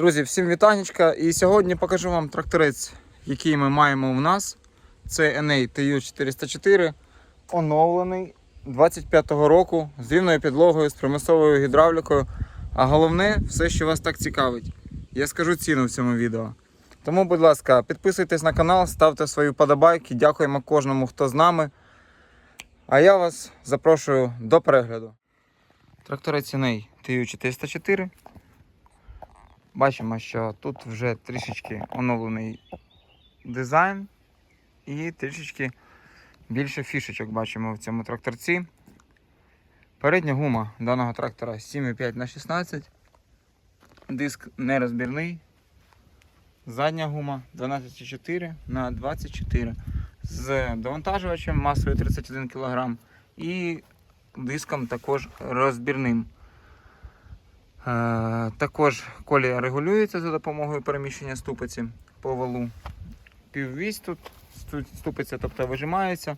Друзі, всім вітанечка. І сьогодні покажу вам тракторець, який ми маємо у нас. Це NA TU404, оновлений 25-го року з рівною підлогою, з примусовою гідравлікою. А головне, все, що вас так цікавить. Я скажу ціну в цьому відео. Тому, будь ласка, підписуйтесь на канал, ставте свої подобайки. Дякуємо кожному, хто з нами. А я вас запрошую до перегляду. Тракторець NA TU404. Бачимо, що тут вже трішечки оновлений дизайн і трішечки більше фішечок бачимо в цьому тракторці. Передня гума даного трактора 7,5 на 16 Диск нерозбірний. Задня гума 12,4 на 24 з довантажувачем масою 31 кг і диском також розбірним. Е, Також колія регулюється за допомогою переміщення ступиці по валу. Піввісь тут сту- ступиця, тобто вижимається.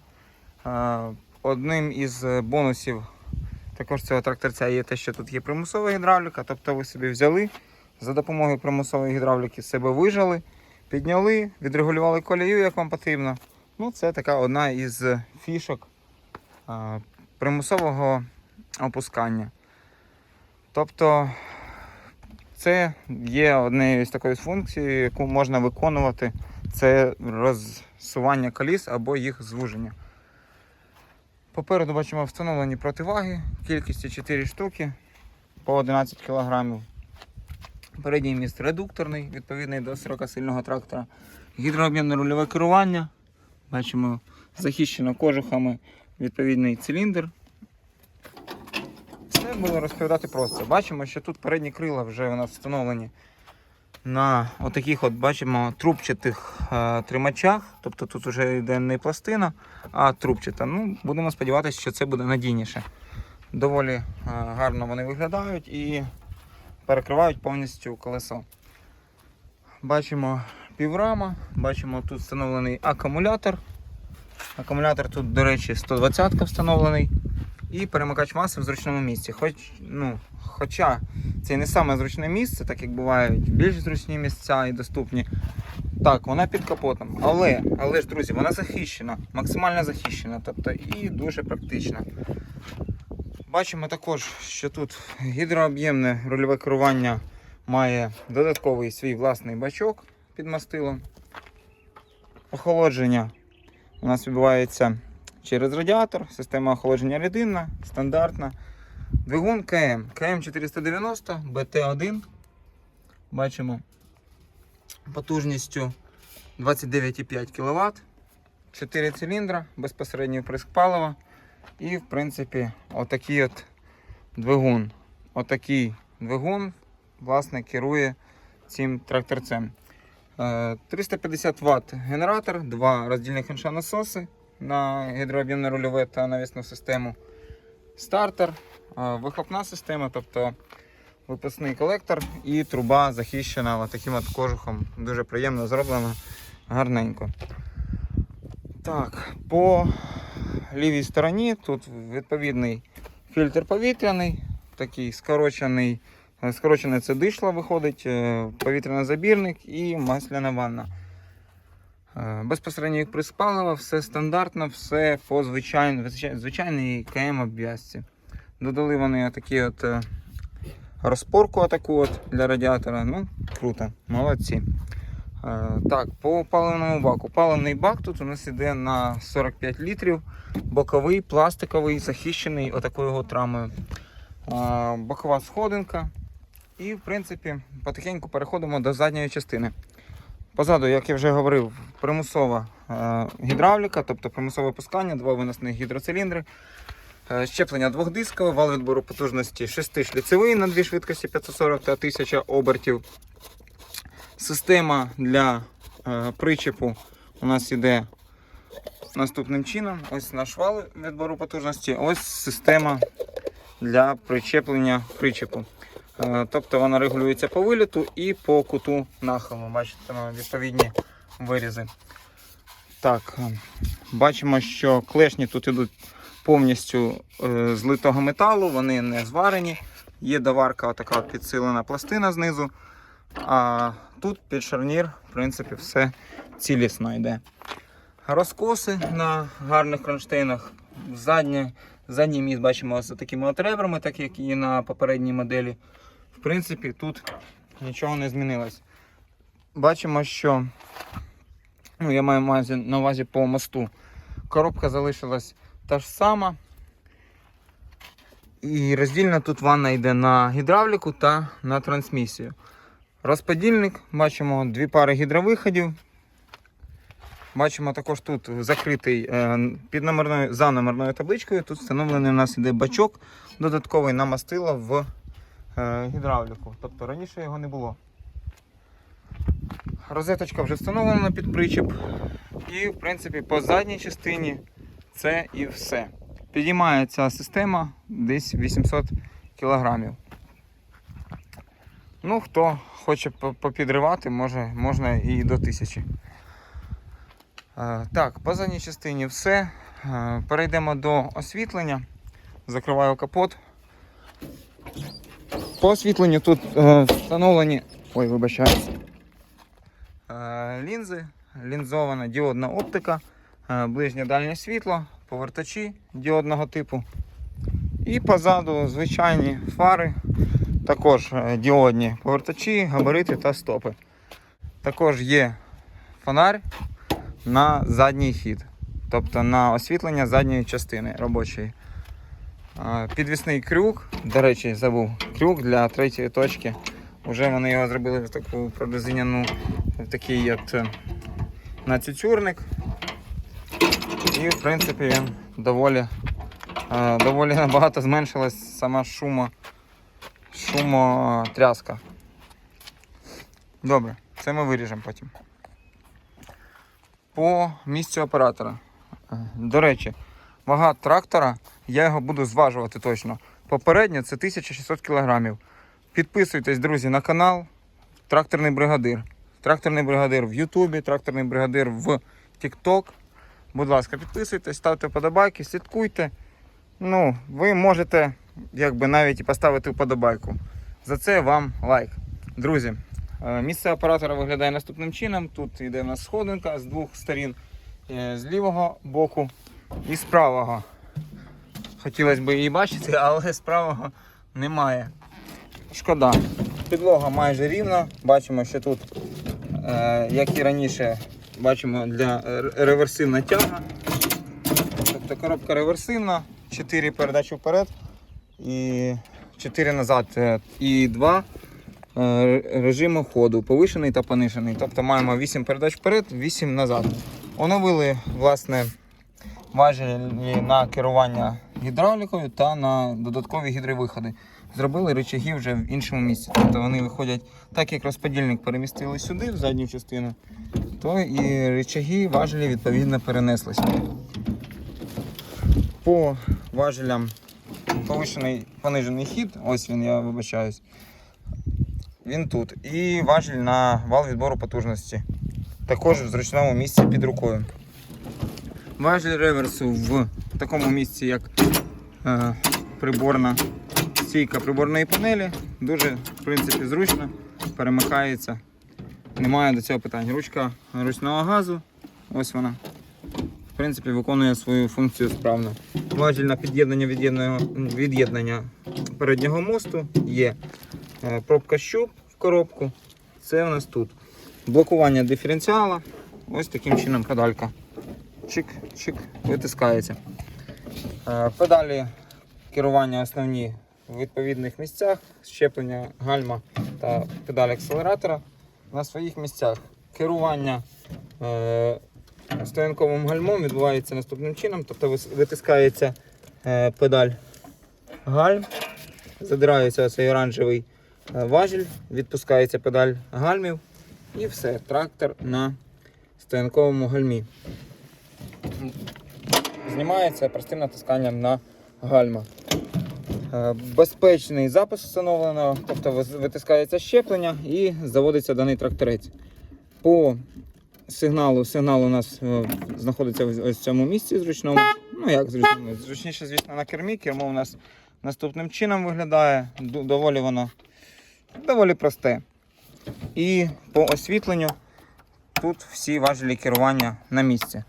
Е, Одним із бонусів також цього тракторця є те, що тут є примусова гідравліка, тобто ви собі взяли за допомогою примусової гідравліки себе вижали, підняли, відрегулювали колію, як вам потрібно. Ну, це така одна із фішок е, примусового опускання. Тобто це є однією з такої функцій, яку можна виконувати. Це розсування коліс або їх звуження. Попереду бачимо встановлені противаги, кількістю 4 штуки по 11 кг. Передній міст редукторний, відповідний до 40-сильного трактора. Гідрооб'ємне рульове керування. Бачимо захищено кожухами відповідний циліндр. Все було розповідати просто. Бачимо, що тут передні крила вже у нас встановлені на отаких от бачимо трубчатих е, тримачах. Тобто тут вже йде не пластина, а трубчата. Ну, будемо сподіватися, що це буде надійніше. Доволі е, гарно вони виглядають і перекривають повністю колесо. Бачимо піврама, бачимо тут встановлений акумулятор. Акумулятор тут, до речі, 120 встановлений. І перемикач маси в зручному місці. Хоч, ну, хоча це не саме зручне місце, так як бувають більш зручні місця і доступні. Так, вона під капотом. Але, але ж, друзі, вона захищена, максимально захищена, тобто і дуже практична. Бачимо також, що тут гідрооб'ємне рульове керування має додатковий свій власний бачок під мастилом. Охолодження у нас відбувається через радіатор, система охолодження рідинна, стандартна. Двигун КМ. КМ490 БТ1. Бачимо потужністю 29,5 кВт. 4 циліндра, безпосередній вприск палива. І, в принципі, отакий от двигун. Отакий двигун, власне, керує цим тракторцем. Е, 350 Вт генератор, два роздільних насоси на гідрооб'ємне рульове та навісну систему. Стартер, е, вихлопна система, тобто випускний колектор і труба захищена таким от кожухом. Дуже приємно зроблено, гарненько. Так, по лівій стороні тут відповідний фільтр повітряний, такий скорочений. Скорочене це дишло виходить, е, повітряний забірник і масляна ванна. Е, Безпосередньо як приск палива, все стандартно, все по звичайній, звичайній КМ обв'язці. Додали вони такі от е, розпорку атаку от для радіатора. Ну, круто, молодці. Е, Так, по паливному баку. Паливний бак тут у нас іде на 45 літрів, боковий, пластиковий, захищений отакою от рамою. Е, Бокова сходинка. І, в принципі, потихеньку переходимо до задньої частини. Позаду, як я вже говорив, примусова е, гідравліка, тобто примусове опускання, два виносних гідроциліндри. Е, Щеплення двохдискове, вал відбору потужності 6-шліцевий на дві швидкості 540 та 1000 обертів. Система для е, причепу у нас іде наступним чином. Ось наш вал відбору потужності, ось система для причеплення причепу. Е, Тобто вона регулюється по виліту і по куту нахилу. Бачите, відповідні вирізи. Так, е, бачимо, що клешні тут йдуть повністю е, з литого металу, вони не зварені. Є доварка, така підсилена пластина знизу. А тут під шарнір, в принципі, все цілісно йде. Розкоси на гарних кронштейнах. Заднє, задній міст бачимо з такими от ребрами, так як і на попередній моделі. Принципі, тут нічого не змінилось. Бачимо, що ну, я маю на увазі по мосту. Коробка залишилась та ж сама. І роздільна тут ванна йде на гідравліку та на трансмісію. Розподільник, бачимо дві пари гідровиходів. Бачимо також тут закритий е, під номерною, за номерною табличкою. Тут встановлений у нас іде бачок додатковий на мастило в гідравліку. Тобто раніше його не було. Розеточка вже встановлена під причіп. І, в принципі, по задній частині це і все. Підіймає ця система десь 800 кілограмів. Ну, хто хоче попідривати, може, можна і до 1000. Е, Так, по задній частині все. Е, Перейдемо до освітлення. Закриваю капот. По освітленню тут е, встановлені. Ой, вибачаюсь. Е, Лінзи, лінзована діодна оптика, е, ближнє дальнє світло, повертачі діодного типу. І позаду звичайні фари, також е, діодні повертачі, габарити та стопи. Також є фонарь на задній хід, тобто на освітлення задньої частини робочої. Підвісний крюк, до речі, забув крюк для третьої точки. Уже вони його зробили в таку прорезиняну, в такий от е, нацюцюрник. І в принципі він доволі, е, доволі набагато зменшилась сама шумо, шумотряска. Добре, це ми виріжемо потім. По місцю оператора. Е, До речі, вага трактора, я його буду зважувати точно. Попередньо це 1600 кг. Підписуйтесь, друзі, на канал Тракторний бригадир. Тракторний бригадир в Ютубі, тракторний бригадир в TikTok. Будь ласка, підписуйтесь, ставте вподобайки, слідкуйте. Ну, ви можете якби навіть і поставити вподобайку. За це вам лайк. Друзі, е, місце оператора виглядає наступним чином. Тут йде в нас сходинка з двох сторін, е, з лівого боку і з правого. Хотілося б її бачити, але з правого немає. Шкода. Підлога майже рівна. Бачимо, що тут, е, як і раніше, бачимо для реверсивна тяга. Тобто коробка реверсивна, 4 передачі вперед і 4 назад. е, І 2 режими ходу, повишений та понижений. Тобто маємо 8 передач вперед, 8 назад. Оновили власне важелі на керування гідравлікою та на додаткові гідровиходи. Зробили рычаги вже в іншому місці. Тобто вони виходять, так як розподільник перемістили сюди, в задню частину, то і рычаги важелі відповідно перенеслися. По важелям повишений понижений хід, ось він, я вибачаюсь. Він тут. І важіль на вал відбору потужності. Також в зручному місці під рукою. Важіль реверсу в такому місці, як е, приборна стійка приборної панелі. Дуже, в принципі, зручно, перемикається. Немає до цього питань. Ручка ручного газу, ось вона. В принципі, виконує свою функцію справно. Важіль на під'єднання від'єднання від'єднання переднього мосту є. Е, Пробка щуп в коробку. Це у нас тут. Блокування диференціала. Ось таким чином педалька. Чик-чик, витискається. Е, Педалі керування основні в відповідних місцях, щеплення гальма та педаль акселератора на своїх місцях. Керування е, стоянковим гальмом відбувається наступним чином, тобто витискається е, педаль гальм, задирається цей оранжевий важіль, відпускається педаль гальмів і все, трактор на стоянковому гальмі. Знімається простим натисканням на гальма. Е, Безпечний запис встановлено, тобто витискається щеплення і заводиться даний тракторець. По сигналу, сигнал у нас е, знаходиться в цьому місці зручному. Ну як зручному? Зручніше, звісно, на кермі. Кермо у нас наступним чином виглядає. Доволі воно доволі просте. І по освітленню тут всі важелі керування на місці.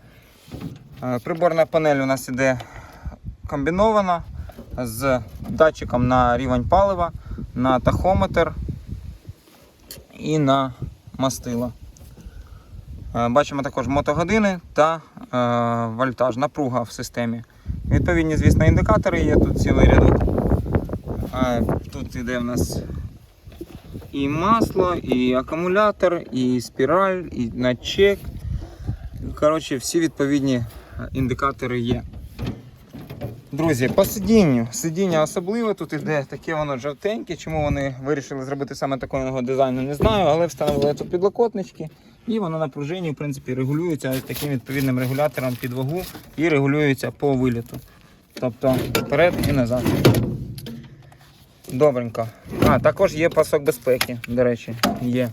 Е, Приборна панель у нас іде комбінована з датчиком на рівень палива, на тахометр і на мастило. Е, Бачимо також мотогодини та е, вольтаж, напруга в системі. Відповідні, звісно, індикатори є тут цілий рядок. Тут іде в нас і масло, і акумулятор, і спіраль, і на чек. Коротше, всі відповідні індикатори є. Друзі, по сидінню. Сидіння особливе, тут іде таке воно жовтеньке. Чому вони вирішили зробити саме такого дизайну, не знаю, але встановили тут підлокотнички. І воно на пружині, в принципі, регулюється таким відповідним регулятором під вагу і регулюється по виліту. Тобто вперед і назад. Добренько. А, також є пасок безпеки, до речі, є.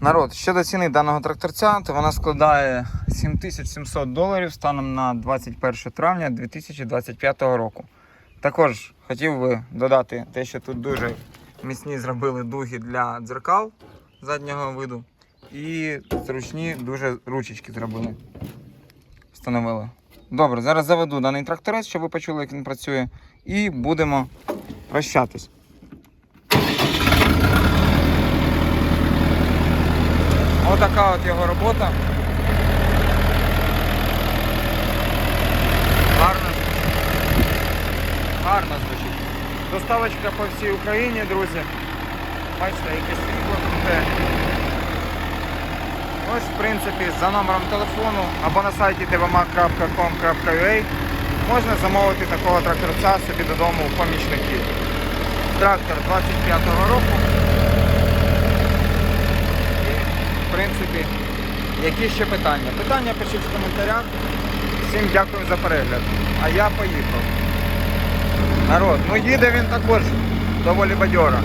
Народ, щодо ціни даного тракторця, то вона складає 7700 доларів станом на 21 травня 2025 року. Також хотів би додати те, що тут дуже міцні зробили дуги для дзеркал заднього виду. І зручні дуже ручечки зробили. Встановили. Добре, зараз заведу даний тракторець, щоб ви почули, як він працює, і будемо прощатись. Отака от його робота. Гарно. Гарно звучить. Доставочка по всій Україні, друзі. Бачите, яке світло круте. Ось, в принципі, за номером телефону або на сайті tvma.com.ua можна замовити такого тракторця собі додому у помічників. Трактор 25-го року. І, в принципі, які ще питання? Питання пишіть в коментарях. Всім дякую за перегляд. А я поїхав. Народ, ну їде він також доволі бадьоро.